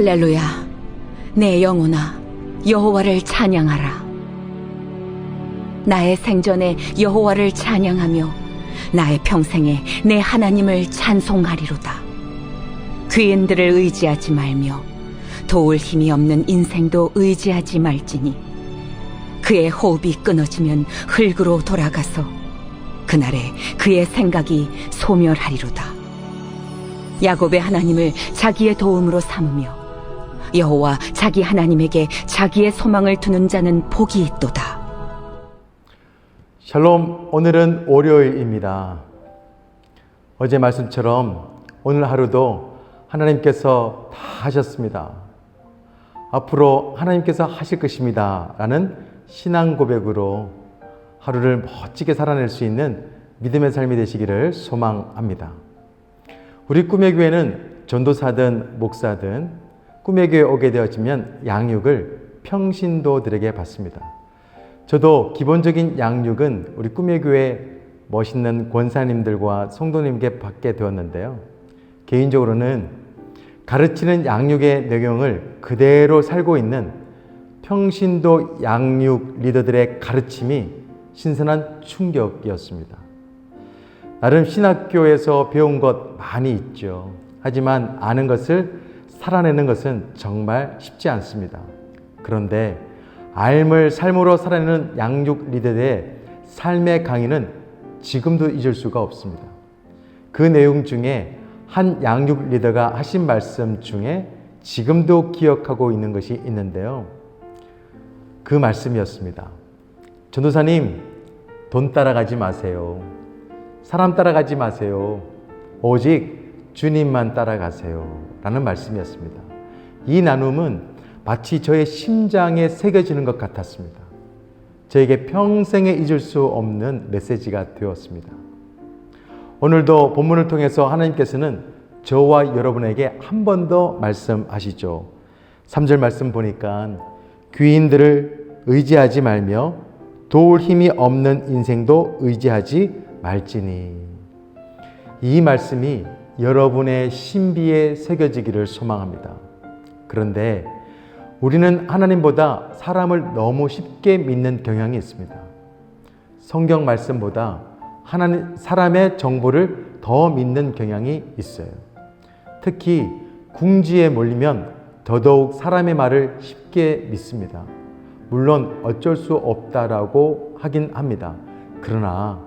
할렐루야. 내 영혼아, 여호와를 찬양하라. 나의 생전에 여호와를 찬양하며 나의 평생에 내 하나님을 찬송하리로다. 귀인들을 의지하지 말며 도울 힘이 없는 인생도 의지하지 말지니 그의 호흡이 끊어지면 흙으로 돌아가서 그날에 그의 생각이 소멸하리로다. 야곱의 하나님을 자기의 도움으로 삼으며 여호와 자기 하나님에게 자기의 소망을 두는 자는 복이 있도다. 샬롬, 오늘은 월요일입니다. 어제 말씀처럼 오늘 하루도 하나님께서 다 하셨습니다. 앞으로 하나님께서 하실 것입니다. 라는 신앙 고백으로 하루를 멋지게 살아낼 수 있는 믿음의 삶이 되시기를 소망합니다. 우리 꿈의 교회는 전도사든 목사든 교회 오게 되어지면 양육을 평신도들에게 받습니다. 저도 기본적인 양육은 우리 꿈의 교회 멋있는 권사님들과 성도님께 받게 되었는데요. 개인적으로는 가르치는 양육의 내용을 그대로 살고 있는 평신도 양육 리더들의 가르침이 신선한 충격이었습니다. 나름 신학교에서 배운 것 많이 있죠. 하지만 아는 것을 살아내는 것은 정말 쉽지 않습니다. 그런데 삶을 삶으로 살아내는 양육 리더의 삶의 강의는 지금도 잊을 수가 없습니다. 그 내용 중에 한 양육 리더가 하신 말씀 중에 지금도 기억하고 있는 것이 있는데요. 그 말씀이었습니다. 전도사님, 돈 따라가지 마세요. 사람 따라가지 마세요. 오직 주님만 따라가세요. 라는 말씀이었습니다. 이 나눔은 마치 저의 심장에 새겨지는 것 같았습니다. 저에게 평생에 잊을 수 없는 메시지가 되었습니다. 오늘도 본문을 통해서 하나님께서는 저와 여러분에게 한 번 더 말씀하시죠. 3절 말씀 보니까 귀인들을 의지하지 말며 도울 힘이 없는 인생도 의지하지 말지니. 이 말씀이 여러분의 신비에 새겨지기를 소망합니다. 그런데 우리는 하나님보다 사람을 너무 쉽게 믿는 경향이 있습니다. 성경 말씀보다 하나님, 사람의 정보를 더 믿는 경향이 있어요. 특히 궁지에 몰리면 더더욱 사람의 말을 쉽게 믿습니다. 물론 어쩔 수 없다라고 하긴 합니다. 그러나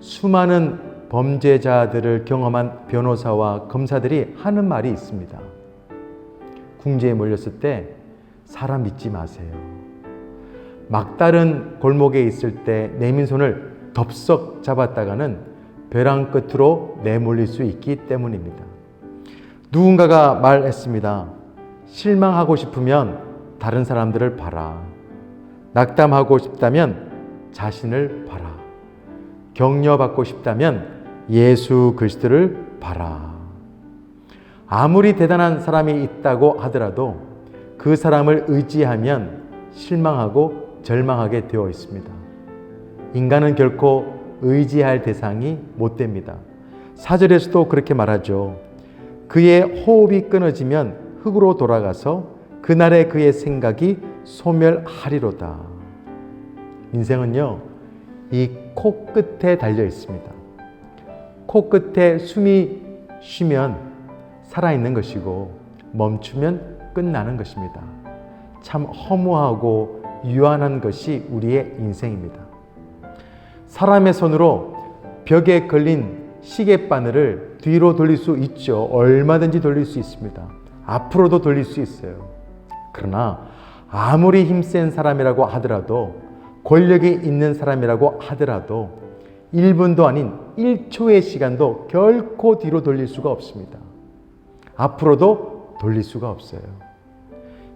수많은 범죄자들을 경험한 변호사와 검사들이 하는 말이 있습니다. 궁지에 몰렸을 때 사람 믿지 마세요. 막다른 골목에 있을 때 내민 손을 덥석 잡았다가는 벼랑 끝으로 내몰릴 수 있기 때문입니다. 누군가가 말했습니다. 실망하고 싶으면 다른 사람들을 봐라. 낙담하고 싶다면 자신을 봐라. 격려받고 싶다면 예수 그리스도를 봐라. 아무리 대단한 사람이 있다고 하더라도 그 사람을 의지하면 실망하고 절망하게 되어 있습니다. 인간은 결코 의지할 대상이 못 됩니다. 사절에서도 그렇게 말하죠. 그의 호흡이 끊어지면 흙으로 돌아가서 그날의 그의 생각이 소멸하리로다. 인생은요, 이 코끝에 달려 있습니다. 코끝에 숨이 쉬면 살아있는 것이고 멈추면 끝나는 것입니다. 참 허무하고 유한한 것이 우리의 인생입니다. 사람의 손으로 벽에 걸린 시계바늘을 뒤로 돌릴 수 있죠. 얼마든지 돌릴 수 있습니다. 앞으로도 돌릴 수 있어요. 그러나 아무리 힘센 사람이라고 하더라도 권력이 있는 사람이라고 하더라도 1분도 아닌 1초의 시간도 결코 뒤로 돌릴 수가 없습니다. 앞으로도 돌릴 수가 없어요.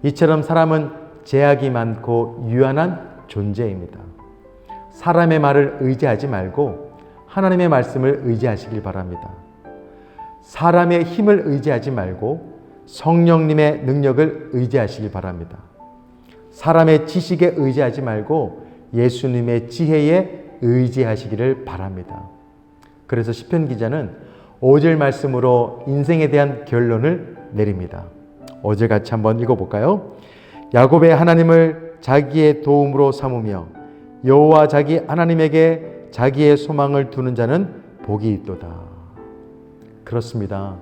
이처럼 사람은 제약이 많고 유한한 존재입니다. 사람의 말을 의지하지 말고 하나님의 말씀을 의지하시길 바랍니다. 사람의 힘을 의지하지 말고 성령님의 능력을 의지하시길 바랍니다. 사람의 지식에 의지하지 말고 예수님의 지혜에 의지하시기를 바랍니다. 그래서 시편 기자는 5절 말씀으로 인생에 대한 결론을 내립니다. 어제 같이 한번 읽어볼까요? 야곱의 하나님을 자기의 도움으로 삼으며 여호와 자기 하나님에게 자기의 소망을 두는 자는 복이 있도다. 그렇습니다.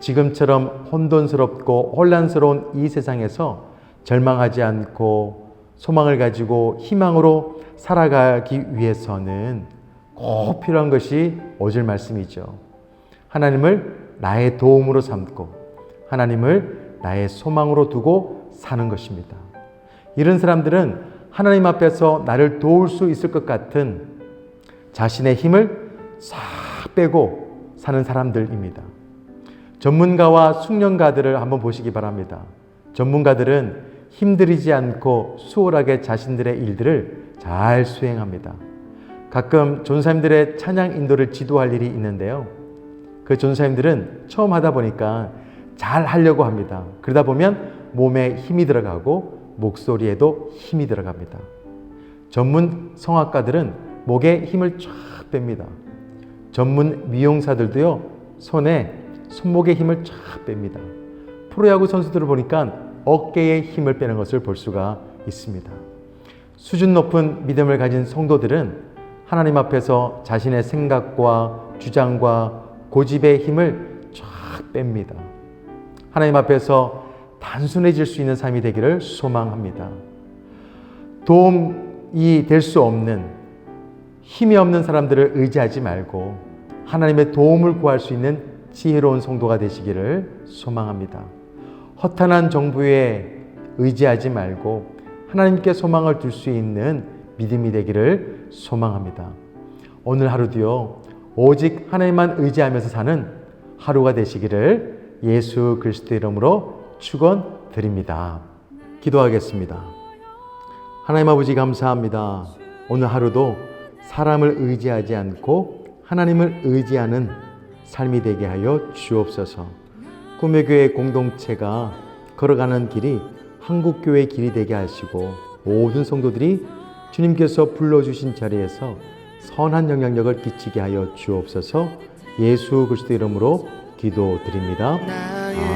지금처럼 혼돈스럽고 혼란스러운 이 세상에서 절망하지 않고 소망을 가지고 희망으로 살아가기 위해서는 꼭 필요한 것이 오질 말씀이죠. 하나님을 나의 도움으로 삼고 하나님을 나의 소망으로 두고 사는 것입니다. 이런 사람들은 하나님 앞에서 나를 도울 수 있을 것 같은 자신의 힘을 싹 빼고 사는 사람들입니다. 전문가와 숙련가들을 한번 보시기 바랍니다. 전문가들은 힘들이지 않고 수월하게 자신들의 일들을 잘 수행합니다. 가끔 전사님들의 찬양 인도를 지도할 일이 있는데요. 그 전사님들은 처음 하다 보니까 잘 하려고 합니다. 그러다 보면 몸에 힘이 들어가고 목소리에도 힘이 들어갑니다. 전문 성악가들은 목에 힘을 쫙 뺍니다. 전문 미용사들도요, 손에, 손목에 힘을 쫙 뺍니다. 프로야구 선수들을 보니까 어깨에 힘을 빼는 것을 볼 수가 있습니다. 수준 높은 믿음을 가진 성도들은 하나님 앞에서 자신의 생각과 주장과 고집의 힘을 쫙 뺍니다. 하나님 앞에서 단순해질 수 있는 삶이 되기를 소망합니다. 도움이 될 수 없는 힘이 없는 사람들을 의지하지 말고 하나님의 도움을 구할 수 있는 지혜로운 성도가 되시기를 소망합니다. 허탄한 정부에 의지하지 말고 하나님께 소망을 둘 수 있는 믿음이 되기를 소망합니다. 오늘 하루도요, 오직 하나님만 의지하면서 사는 하루가 되시기를 예수 그리스도 이름으로 축원드립니다. 기도하겠습니다. 하나님 아버지 감사합니다. 오늘 하루도 사람을 의지하지 않고 하나님을 의지하는 삶이 되게 하여 주옵소서. 꿈의 교회 공동체가 걸어가는 길이 한국 교회의 길이 되게 하시고 모든 성도들이 주님께서 불러주신 자리에서 선한 영향력을 끼치게 하여 주옵소서 예수 그리스도 이름으로 기도드립니다.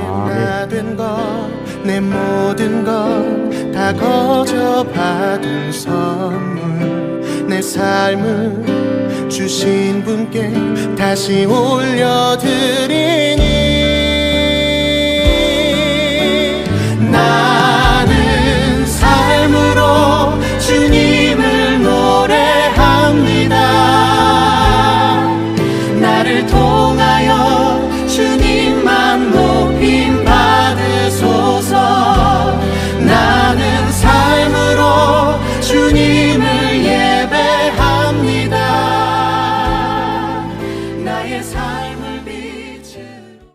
아멘. 내 모든 것다 거저 받은 선물 내 삶을 주신 분께 다시 올려드 should